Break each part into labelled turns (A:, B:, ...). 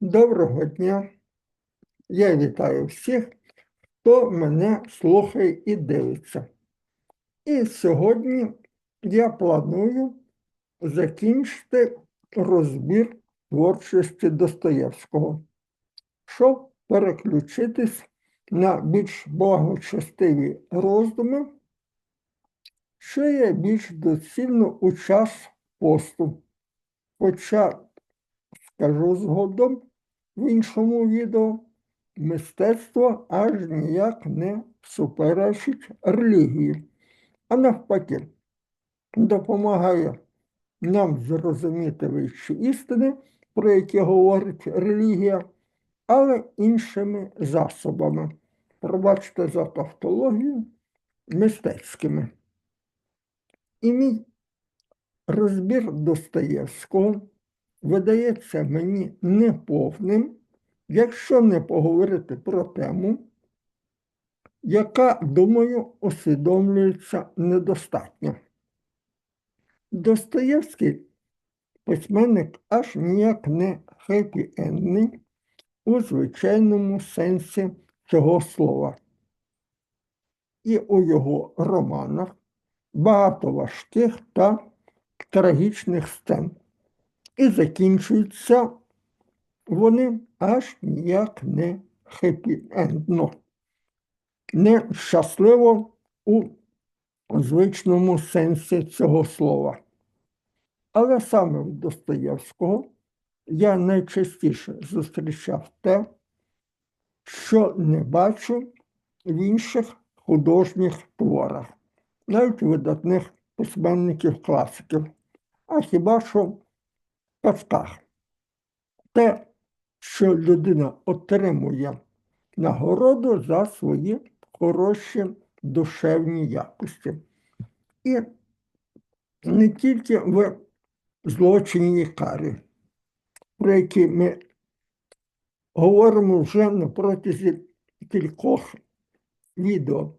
A: Доброго дня. Я вітаю всіх, хто мене слухає і дивиться. І сьогодні я планую закінчити розбір творчості Достоєвського, щоб переключитись на більш благочестиві роздуми, що є більш доцільно у час посту. Хоча скажу згодом в іншому відео, мистецтво аж ніяк не суперечить релігії, а навпаки, допомагає нам зрозуміти вищі істини, про які говорить релігія, але іншими засобами. Пробачте за тавтологію мистецькими. І мій розбір Достоєвського видається мені неповним, якщо не поговорити про тему, яка, думаю, усвідомлюється недостатньо. Достоєвський письменник аж ніяк не хеппі-ендний у звичайному сенсі цього слова. І у його романах багато важких та трагічних сцен. І закінчуються вони аж ніяк не хеппі-ендно, не щасливо у звичному сенсі цього слова. Але саме в Достоєвського я найчастіше зустрічав те, що не бачу в інших художніх творах, навіть видатних письменників-класиків, а хіба що в. Те, що людина отримує нагороду за свої хороші душевні якості. І не тільки в злочинній карі, про які ми говоримо вже на протязі кількох відео.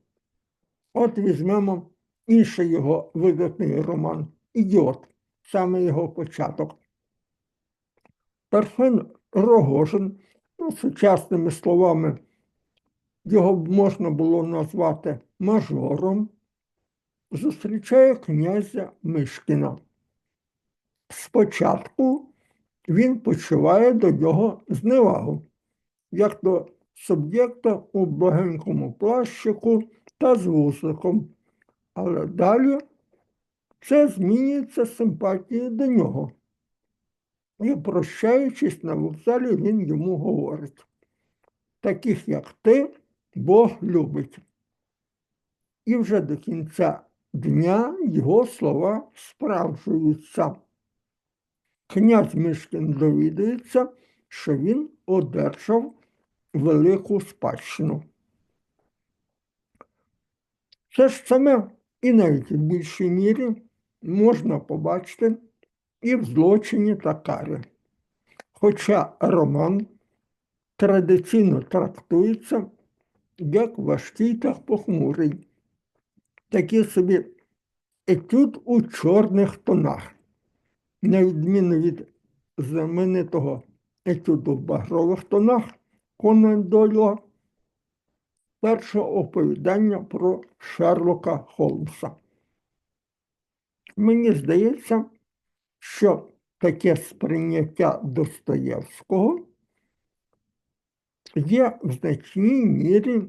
A: От візьмемо інший його видатний роман Ідіот, саме його початок. Парфен Рогожин, ну, сучасними словами, його можна було назвати мажором, зустрічає князя Мишкіна. Спочатку він почуває до нього зневагу, як до суб'єкта у благенькому плащику та з вусиком, але далі це змінюється симпатією до нього. І, прощаючись на вокзалі, він йому говорить: таких, як ти, Бог любить. І вже до кінця дня його слова справджуються. Князь Мишкін довідується, що він одержав велику спадщину. Це ж саме і навіть в більшій мірі можна побачити і в злочині та карі. Хоча роман традиційно трактується як важкий та похмурий, такий собі етюд у чорних тонах, на відміну від знаменитого етюду в багрових тонах Конан Дойла, першого оповідання про Шерлока Холмса. Мені здається, що таке сприйняття Достоєвського є в значній мірі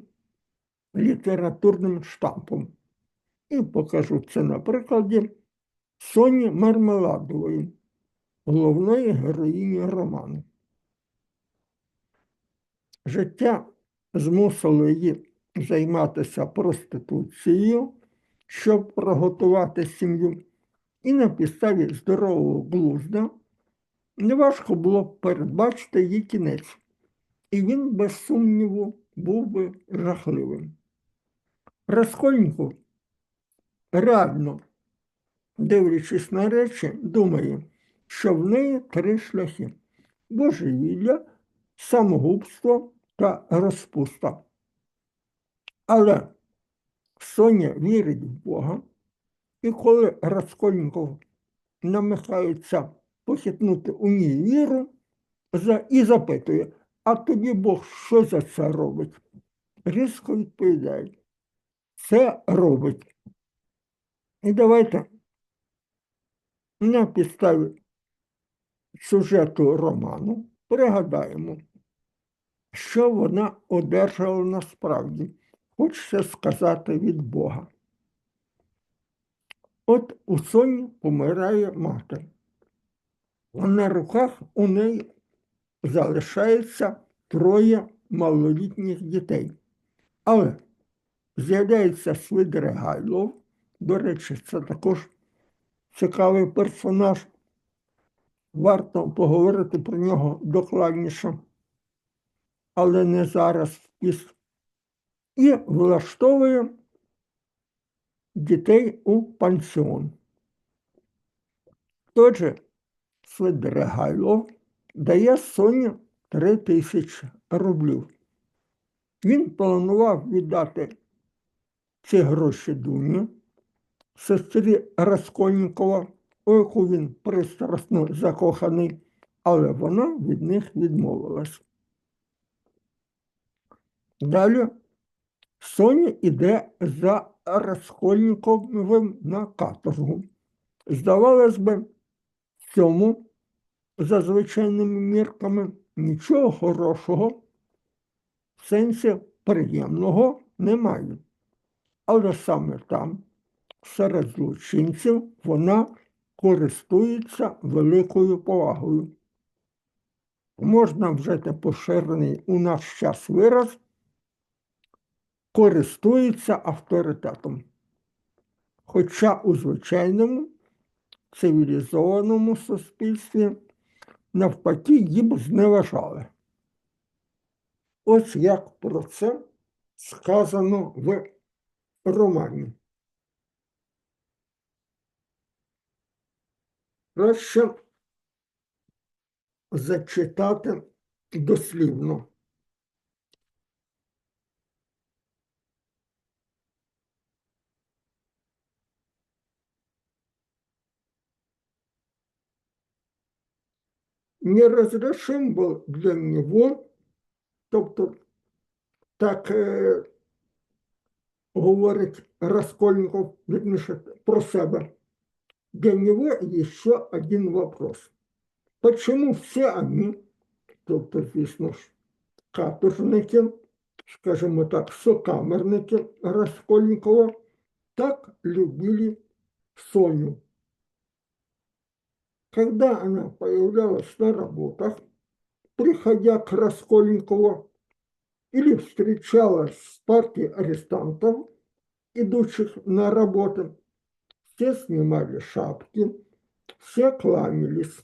A: літературним штампом. І покажу це на прикладі Соні Мармеладової, головної героїні роману. Життя змусило її займатися проституцією, щоб приготувати сім'ю, і на підставі здорового глузда неважко було передбачити її кінець, і він, без сумніву, був би жахливим. Раскольников реально, дивлячись на речі, думає, що в неї три шляхи божевілля, самогубство та розпуста. Але Соня вірить в Бога, і коли Раскольников намагається похитнути у ній віру, і запитує, а тобі Бог що за це робить? Різко відповідає, це робить. І давайте на підставі сюжету роману пригадаємо, що вона одержала насправді, хочеться сказати від Бога. От у Соні помирає мати. На руках у неї залишається троє малолітніх дітей. Але з'являється Свидригайлов, до речі, це також цікавий персонаж. Варто поговорити про нього докладніше, але не зараз в. І влаштовує дітей у пансіон. Той же Свидригайлов дає Соні 3 тисячі рублів. Він планував віддати ці гроші Дуні, сестрі Раскольнікова, у яку він пристрасно закоханий, але вона від них відмовилась. Далі Соня йде за Раскольніковим на каторгу. Здавалось би, цьому, за звичайними мірками, нічого хорошого, в сенсі приємного немає. Але саме там, серед злочинців, вона користується великою повагою. Можна вжити поширений у наш час вираз, користується авторитетом. Хоча у звичайному цивілізованому суспільстві навпаки б зневажали. Ось як про це сказано в романі. Краще зачитати дослівно. Неразрешим был для него, тобто так е, говорить Раскольников, верніше, про себе. Для него еще один вопрос. Почему все они, тобто, звісно ж, каторжники, скажімо так, сокамерники Раскольникова, так любили Соню? Когда она появлялась на работах, приходя к Раскольникову, или встречалась с партией арестантов, идущих на работу, все снимали шапки, все кланялись.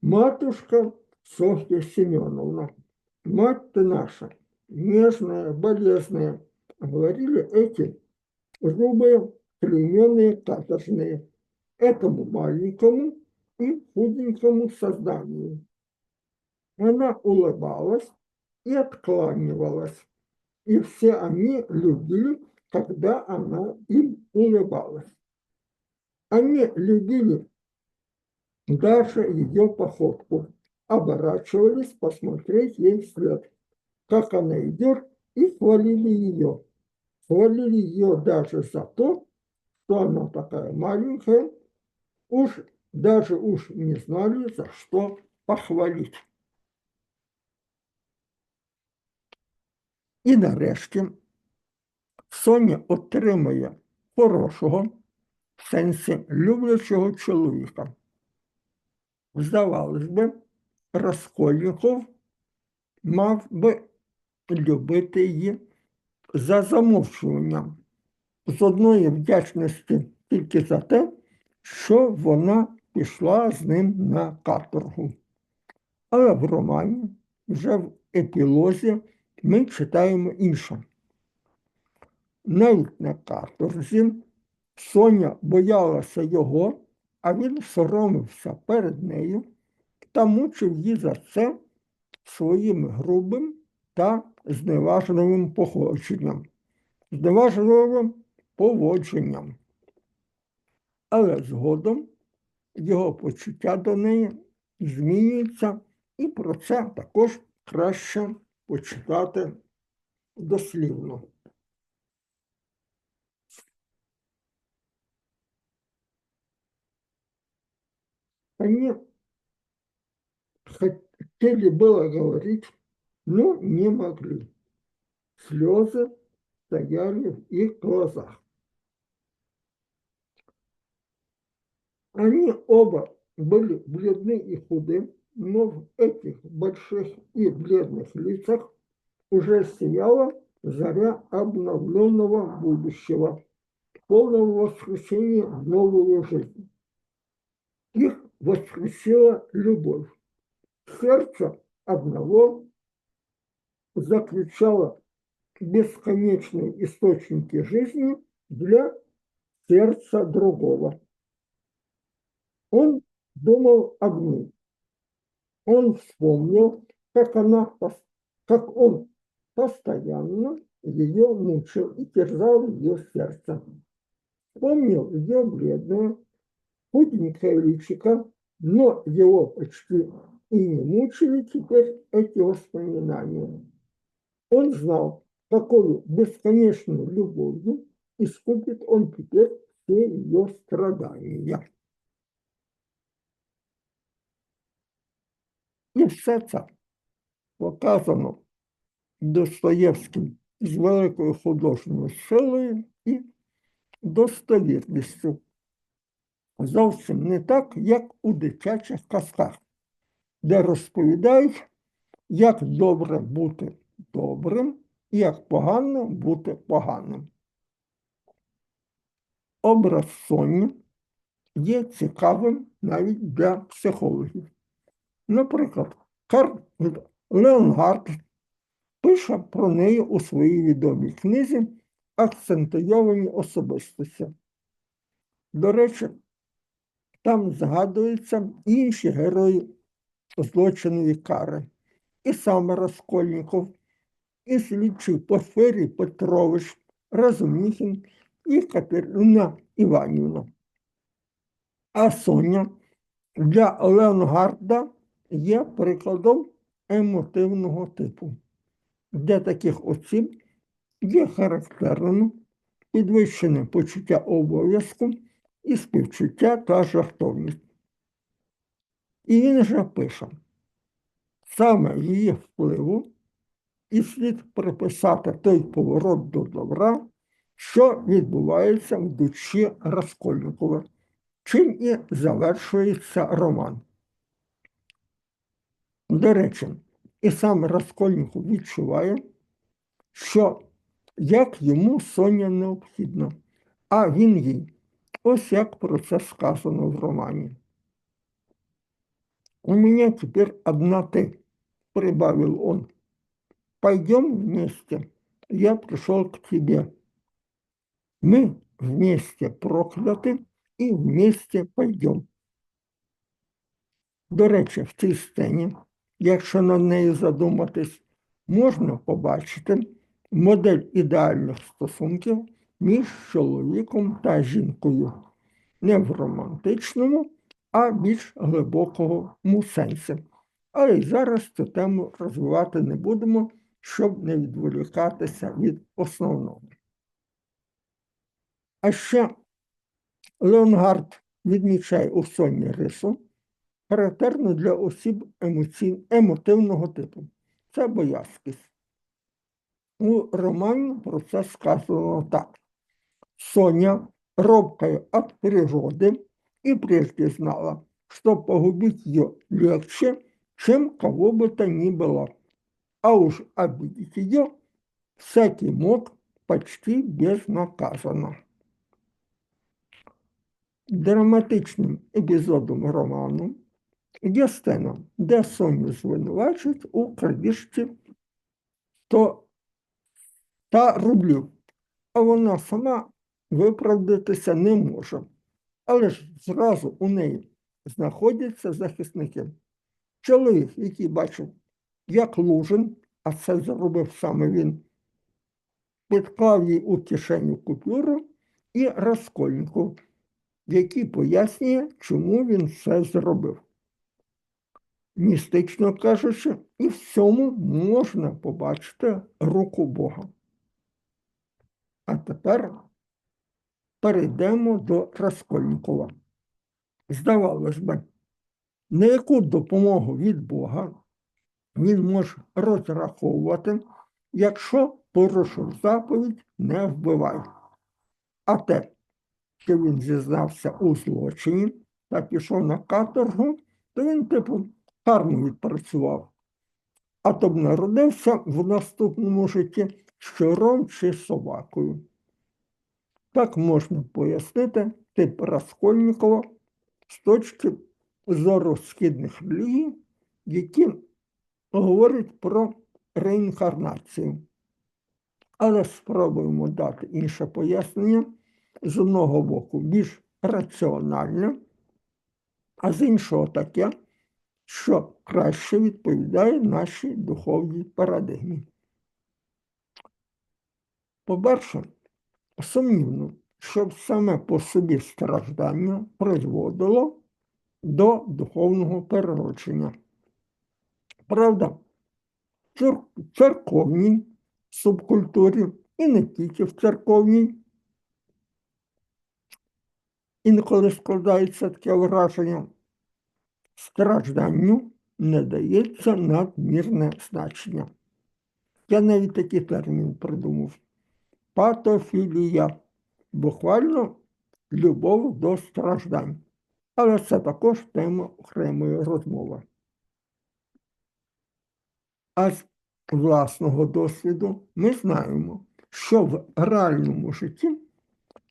A: Матушка Софья Семеновна, мать ты наша, нежная, болезная, говорили эти грубые, клейменные каторжные, этому маленькому и худенькому созданию. Она улыбалась и откланивалась, и все они любили, когда она им улыбалась. Они любили даже ее походку, оборачивались посмотреть ей вслед, как она идет, и хвалили ее. Хвалили ее даже за то, что она такая маленькая, уж даже уж не знали, за что похвалить. І нарешті Соня отримує хорошого, в сенсі люблячого чоловіка. Здавалось би, Раскольников мав би любити її за замовчуванням, з одної вдячності тільки за те, що вона пішла з ним на каторгу. Але в романі, вже в епілозі, ми читаємо інше. Навіть на каторзі Соня боялася його, а він соромився перед нею та мучив її за це своїм грубим та зневажливим походженням, зневажливим поводженням. Але згодом його почуття до неї змінюється І про це також краще почитати дослівно. Они хотели было говорить, но не могли. Слезы стояли в их глазах. Они оба были бледны и худы, но в этих больших и бледных лицах уже сияла заря обновленного будущего, полного воскресения в новую жизнь. Их воскресила любовь. Сердце одного заключало бесконечные источники жизни для сердца другого. Он думал об ней. Он вспомнил, как она, как он постоянно ее мучил и терзал ее сердце. Вспомнил ее бледное, худенькое личико, но его почти и не мучили теперь эти воспоминания. Он знал, какую бесконечную любовью искупит он теперь все ее страдания. І все це показано Достоєвським з великою художньою силою і достовірністю. Зовсім не так, як у дитячих казках, де розповідають, як добре бути добрим і як погано бути поганим. Образ Соні є цікавим навіть для психологів. Наприклад, Карл Леонгард пише про неї у своїй відомій книзі Акцентуйовані особистості. До речі, там згадуються інші герої злочинові кари, і сам Раскольніков, і слідчий Порфирій Петрович, Разуміхін і Катерина Іванівна. А Соня для Леонгарда є прикладом емотивного типу. Для таких осіб є характерним підвищене почуття обов'язку і співчуття та жартовність. І він же пише, саме її впливу і слід приписати той поворот до добра, що відбувається в душі Раскольникова, чим і завершується роман. До речі, і сам Раскольников відчуває, що як йому Соня необхідна, а він їй. Ось як про це сказано в романі. У меня теперь одна ты, прибавил он. Пойдем вместе. Я пришел к тебе. Мы вместе прокляты і вместе пойдем. До речі, в цій сцені, якщо над нею задуматись, можна побачити модель ідеальних стосунків між чоловіком та жінкою. Не в романтичному, а більш глибокому сенсі. Але й зараз цю тему розвивати не будемо, щоб не відволікатися від основного. А ще Леонгард відмічає у Соні рису, характерну для осіб емоцій... емотивного типу. Це боязкість. У романі про це сказано так. Соня робкая от природы и прежде знала, что погубить ее легче, чем кого бы то ни было. А уж обидеть ее всякий мог почти безнаказанно. Драматичним епізодом роману є сцена, де Соню звинувачують у крадіжці 100 та рублів, а вона сама виправдатися не може. Але ж зразу у неї знаходяться захисники. Чоловік, який бачив, як Лужин, а це зробив саме він, підклав їй у кишеню купюру і Раскольнику, який пояснює, чому він це зробив. Містично кажучи, і в цьому можна побачити руку Бога. А тепер перейдемо до Раскольникова. Здавалось би, на яку допомогу від Бога він може розраховувати, якщо порушив заповідь не вбивай. А те, що він зізнався у злочині та пішов на каторгу, то він, типу, гарно відпрацював. А то б народився в наступному житті щуром чи собакою. Так можна пояснити тип Раскольникова з точки зору східних релігій, які говорять про реінкарнацію. Але спробуємо дати інше пояснення з одного боку більш раціональне, а з іншого таке, що краще відповідає нашій духовній парадигмі. По-перше, сумнівно, щоб саме по собі страждання призводило до духовного переродження. Правда, в церковній субкультурі і не тільки в церковній. Інколи складається таке враження, стражданню не дається надмірне значення. Я навіть такий термін придумав. Патофілія, буквально любов до страждань. Але це також тема окремої розмови. А з власного досвіду ми знаємо, що в реальному житті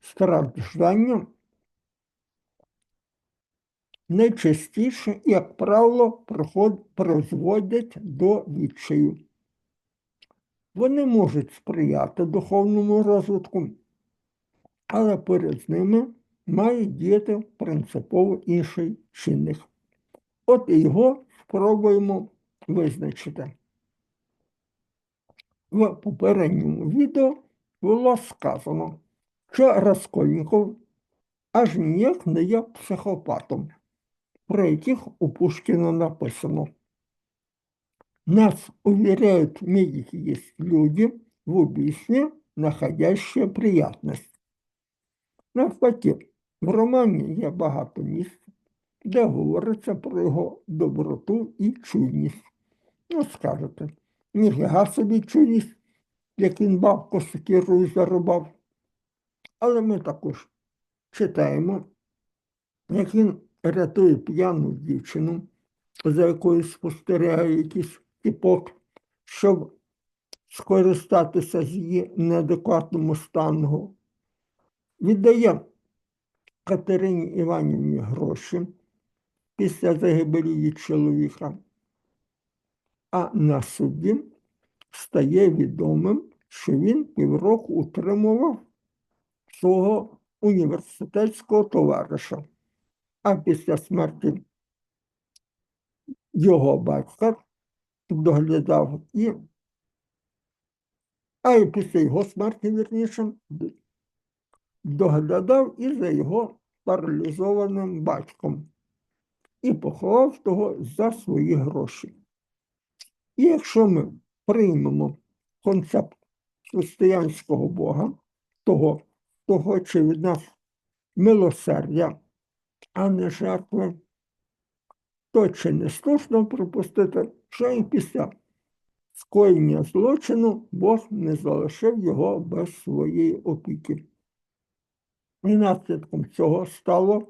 A: страждання найчастіше, як правило, призводять до відчаю. Вони можуть сприяти духовному розвитку, але перед ними має діяти принципово інший чинник. От і його спробуємо визначити. В попередньому відео було сказано, що Раскольников аж ніяк не є психопатом, про яких у Пушкіна написано. Нас уверяют медики есть люди в убийстве, находящие приятность. Навпаки, в романі є багато місць, де говориться про його доброту і чуйність. Ну, скажете, ніфіга собі чуйність, як він бабку сокирою зарубав. Але ми також читаємо, як він рятує п'яну дівчину, за якою спостерігає якийсь типок, щоб скористатися з її неадекватному стану. Віддає Катерині Іванівні гроші після загибелі її чоловіка, а на суді стає відомим, що він півроку утримував свого університетського товариша, а після смерті його батька доглядав і, а і після його смерті, вірніше, доглядав і за його паралізованим батьком і поховав того за свої гроші. І якщо ми приймемо концепт християнського Бога, того, хто хоче від нас милосердя, а не жертви, то чи не слушно припустити, що і після скоєння злочину Бог не залишив його без своєї опіки. І наслідком цього стало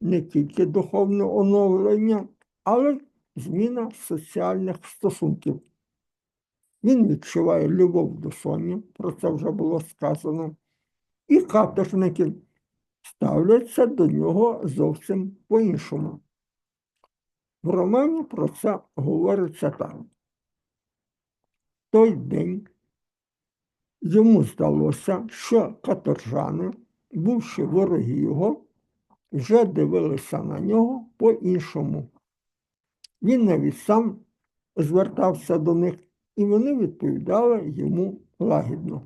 A: не тільки духовне оновлення, але й зміна соціальних стосунків. Він відчуває любов до Соні, про це вже було сказано, і каторжники ставляться до нього зовсім по-іншому. В романі про це говориться так. Той день йому здалося, що каторжани бувши вороги його, вже дивилися на нього по-іншому. Він навіть сам звертався до них, і вони відповідали йому лагідно.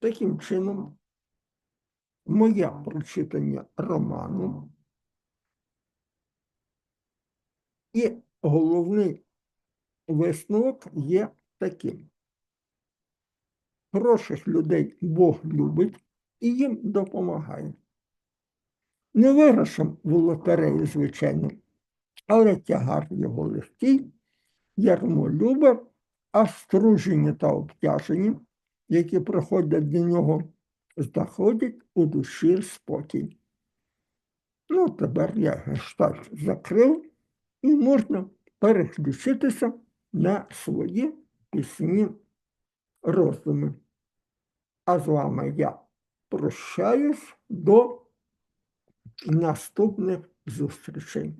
A: Таким чином, моє прочитання роману І головний висновок є таким. Хороших людей Бог любить і їм допомагає. Не виграшем в лотереї, звичайно, але тягар його легкий, ярмо любе, а стружені та обтяжені, які приходять до нього, знаходять у душі спокій. Ну, тепер я гештальт закрив і можна переключитися на свої пісні роздуми. А з вами я прощаюсь до наступних зустрічей.